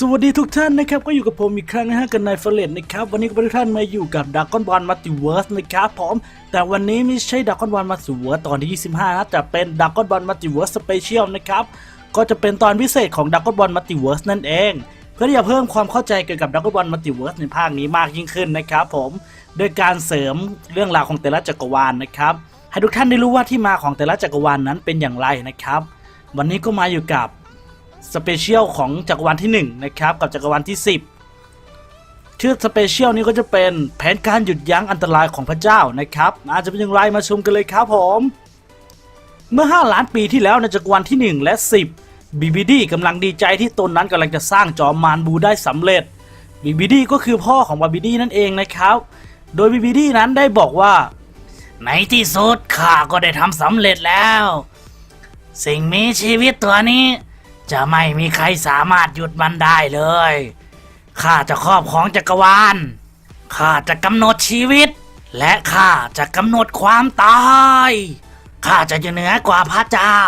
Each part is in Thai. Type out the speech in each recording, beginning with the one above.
สวัสดีทุกท่านนะครับก็อยู่กับผมอีกครั้งนะฮะกันในเฟรนนะครับวันนี้ก็ทุกท่านมาอยู่กับดักกอนบอลมัลติเวิร์สนะครับผมแต่วันนี้ไม่ใช่ดักกอนบอลมัลติเวิร์สตอนที่ 25นะแต่เป็นดักกอนบอลมัลติเวิร์สสเปเชียลนะครับก็จะเป็นตอนพิเศษของดักกอนบอลมัลติเวิร์สนั่นเอง เพื่อที่จะเพิ่มความเข้าใจเกี่ยวกับดักกอนบอลมัลติเวิร์สในภาคนี้มากยิ่งขึ้นนะครับผมโดยการเสริมเรื่องราวของแต่ละจักรวาลนะครับให้ทุกท่านได้รู้ว่าที่มาของแต่ละจักรวาลนั้นเป็นอย่างไรนะครับ วันนี้ก็มาอยู่กับ สเปเชียลของจักรวาลที่ 1 นะครับ กับจักรวาลที่ 10 ชื่อสเปเชียลนี้ก็จะเป็นแผนการหยุดยั้งอันตรายของพระเจ้านะครับอาจจะเป็นอย่างไรมาชมกันเลยครับผม เมื่อ 5 ล้านปีที่แล้วในจักรวาลที่ 1 และ 10 BBD กำลังดีใจที่ตนนั้นกำลังจะสร้างจอมมารบูได้สำเร็จ BBD ก็คือพ่อของ BBD นั่นเองนะครับ โดย BBD นั้นได้บอกว่าในที่สุดข้าก็ได้ทำสำเร็จแล้ว สิ่งมีชีวิตตัวนี้ จะไม่มีใครสามารถหยุดมันได้เลย ข้าจะครอบครองจักรวาล ข้าจะกำหนดชีวิต และข้าจะกำหนดความตาย ข้าจะอยู่เหนือกว่าพระเจ้า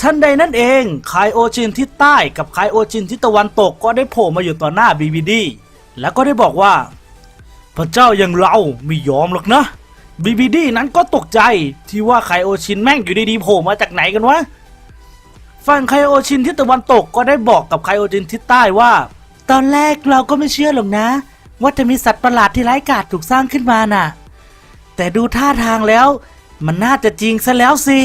ท่านใดนั่นเองไคโอจินที่ใต้กับไคโอจินที่ตะวันตกก็ได้โผล่มาอยู่ต่อหน้าบีบีดีแล้วก็ได้บอกว่า พระเจ้าอย่างเราไม่ยอมหรอกนะบีบีดีนั้นก็ตกใจที่ว่าไคโอชินแม่งอยู่ดีๆโผล่มาจากไหนกันวะ ฝั่งไคโอชินที่ตะวันตกก็ได้บอกกับไคโอชินที่ใต้ว่า ตอนแรกเราก็ไม่เชื่อหรอกนะ ว่าจะมีสัตว์ประหลาดที่ไร้กาจถูกสร้างขึ้นมาน่ะ แต่ดูท่าทางแล้ว มันน่าจะจริงซะแล้วสิ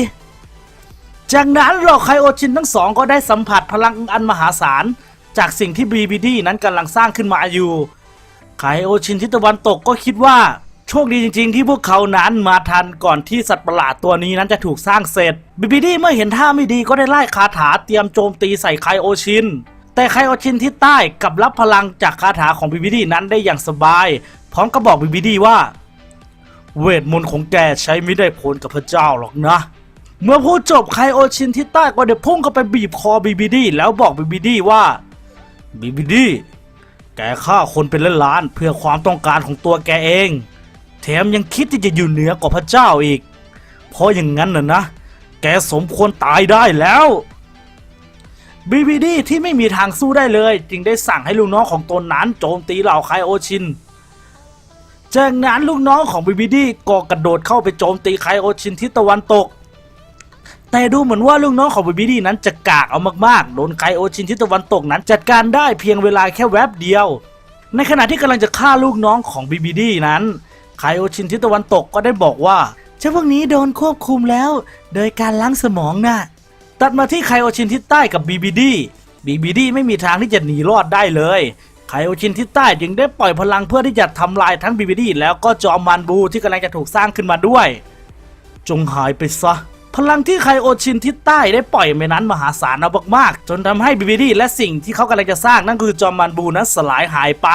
จากนั้นเหล่าไคโอชินทั้งสองก็ได้สัมผัสพลังอันมหาศาล จากสิ่งที่บีบีดีนั้นกำลังสร้างขึ้นมาอยู่ ไคโอชินที่ตะวันตกก็คิดว่า โชคดีจริง ๆ ที่พวกเขานั้นมาทันก่อนที่สัตว์ประหลาดตัวนี้นั้นจะถูกสร้างเสร็จ บิบิดี้เมื่อเห็นท่าไม่ดีก็ได้ไล่คาถาเตรียมโจมตีใส่ไคโอชิน แต่ไคโอชินที่ใต้กับรับพลังจากคาถาของบิบิดี้นั้นได้อย่างสบาย พร้อมกับบอกบิบิดี้ว่า เวทมนต์ของแกใช้ไม่ได้ผลกับพระเจ้าหรอกนะเมื่อพูดจบไคโอชินที่ใต้ก็ได้พุ่งเข้าไปบีบคอบิบิดี้แล้วบอกบิบิดี้ว่าบิบิดี้แกฆ่าคนเป็นล้านๆเพื่อความต้องการของตัวแกเอง แถมยังคิดที่จะอยู่เหนือกว่าพระเจ้าอีก เพราะอย่างนั้นน่ะนะ แกสมควรตายได้แล้วบีบีดีที่ไม่มีทางสู้ได้เลย จึงได้สั่งให้ลูกน้องของตนนั้นโจมตีเหล่าไคโอชิน จากนั้นลูกน้องของบีบีดีก็กระโดดเข้าไปโจมตีไคโอชินที่ตะวันตก แต่ดูเหมือนว่าลูกน้องของบีบีดีนั้นจะกากเอามากๆ โดนไคโอชินที่ตะวันตกนั้นจัดการได้เพียงเวลาแค่แวบเดียว ในขณะที่กำลังจะฆ่าลูกน้องของบีบีดีนั้น ไคโอชินที่ตะวันตกก็ได้บอกว่าเจ้าพวกนี้โดนควบคุมแล้ว โดยการล้างสมองน่ะตัดมาที่ไคโอชินที่ใต้กับบีบีดีบีบีดีไม่มีทางที่จะหนีรอดได้เลยไคโอชินที่ใต้จึงได้ปล่อยพลังเพื่อที่จะทำลายทั้งบีบีดีแล้วก็จอมมานบูที่กำลังจะถูกสร้างขึ้นมาด้วย จงหายไปซะพลังที่ไคโอชินที่ใต้ได้ปล่อยไปนั้นมหาศาลเอามากๆจนทำให้บีบีดีและสิ่งที่เขากำลังจะสร้างนั่นคือจอมมานบูนั้นสลายหายไป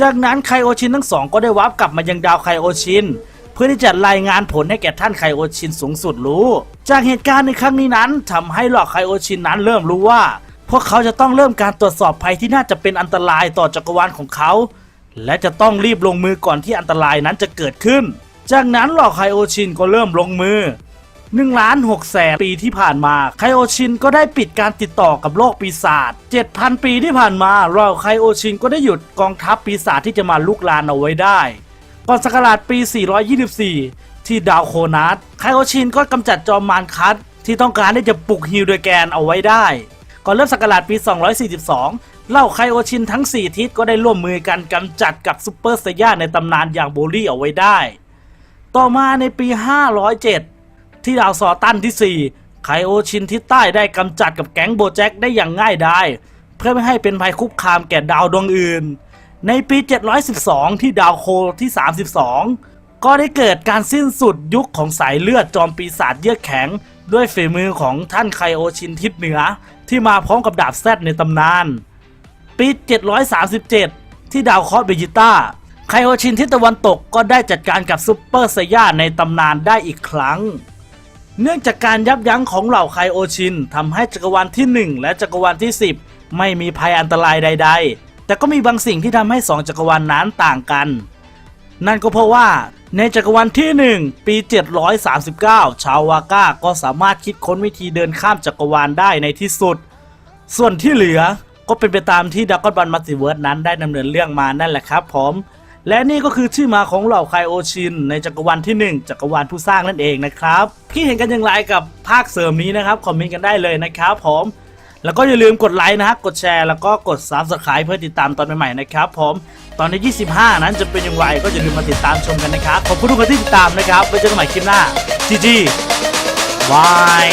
จากนั้นไคโอชินทั้งสองก็ได้วาร์ปกลับมายังดาวไคโอชินเพื่อที่จะรายงานผลให้แก่ท่านไคโอชินสูงสุดรู้ จากเหตุการณ์ในครั้งนี้นั้นทำให้หลอกไคโอชินนั้นเริ่มรู้ว่า พวกเขาจะต้องเริ่มการตรวจสอบภัยที่น่าจะเป็นอันตรายต่อจักรวาลของเขา และจะต้องรีบลงมือก่อนที่อันตรายนั้นจะเกิดขึ้น จากนั้นหลอกไคโอชินก็เริ่มลงมือ 1ล้าน6แสนปีที่ผ่านมา ไคโอชินก็ได้ปิดการติดต่อกับโลกปีศาจ 7,000 ปีที่ผ่านมาเราไคโอชินก็ได้หยุดกองทัพปีศาจที่จะมาลุกลานเอาไว้ได้ก่อนสกราชปี 424 ที่ดาวโคนัสไคโอชินก็กำจัดจอมมารคัสที่ต้องการที่จะปลุกฮิวโดยแกนเอาไว้ได้ ก่อนเริ่มสกราชปี 242 เล่าไคโอชินทั้ง 4 ทิศก็ได้ร่วมมือกันกำจัดกับซูเปอร์ไซย่าในตำนานอย่างโบลี่เอาไว้ได้ ต่อมาในปี 507 ที่ดาวซอตันที่ 4 ไคโอชินที่ใต้ได้กำจัดกับแก๊งโบแจ็คได้อย่างง่ายดายเพื่อไม่ให้เป็นภัยคุกคามแก่ดาวดวงอื่น ในปี 712 ที่ดาวโคที่ 32 ก็ได้เกิดการสิ้นสุดยุคของสายเลือดจอมปีศาจเยือกแข็ง ด้วยฝีมือของท่านไคโอชินทิศเหนือ ที่มาพร้อมกับดาบแซดในตำนาน ปี 737 ที่ดาวคราะห์เบจิต้าไคโอชินทิศตะวันตกก็ได้จัดการกับซูเปอร์ไซย่าในตำนานได้อีกครั้ง เนื่องจากการยับยั้งของเหล่าไคโอชินทำให้จักรวาลที่ 1 และจักรวาลที่ 10 ไม่มีภัยอันตรายใด ๆ แต่ก็มีบางสิ่งที่ทำให้สองจักรวาลนนั้นต่างกัน นั่นก็เพราะว่าในจักรวาลที่ 1 ปี 739 ชาววาก้าก็สามารถคิดค้นวิธีเดินข้ามจักรวาลได้ในที่สุด ส่วนที่เหลือก็เป็นไปตามที่ดักกอนบอลมัลติเวิร์สนั้นได้ดำเนินเรื่องมานั่นแหละครับผม และนี่ก็คือชื่อมาของเหล่าไคโอชิน ในจักรวาลที่ 1 จักรวาลผู้สร้างนั่นเองนะครับคิดเห็นกันอย่างไรกับภาคเสริมนี้นะครับคอมเมนต์กันได้เลยนะครับผมแล้วก็อย่าลืมกดไลค์นะฮะกดแชร์แล้วก็กด subscribe เพื่อติดตามตอนใหม่ๆนะครับผมตอนที่ 25 นั้นจะเป็นอย่างไรก็อย่าลืมมาติดตามชมกันนะครับขอบคุณทุกคนที่ติดตามนะครับไว้เจอกันใหม่คลิปหน้าจีจีบาย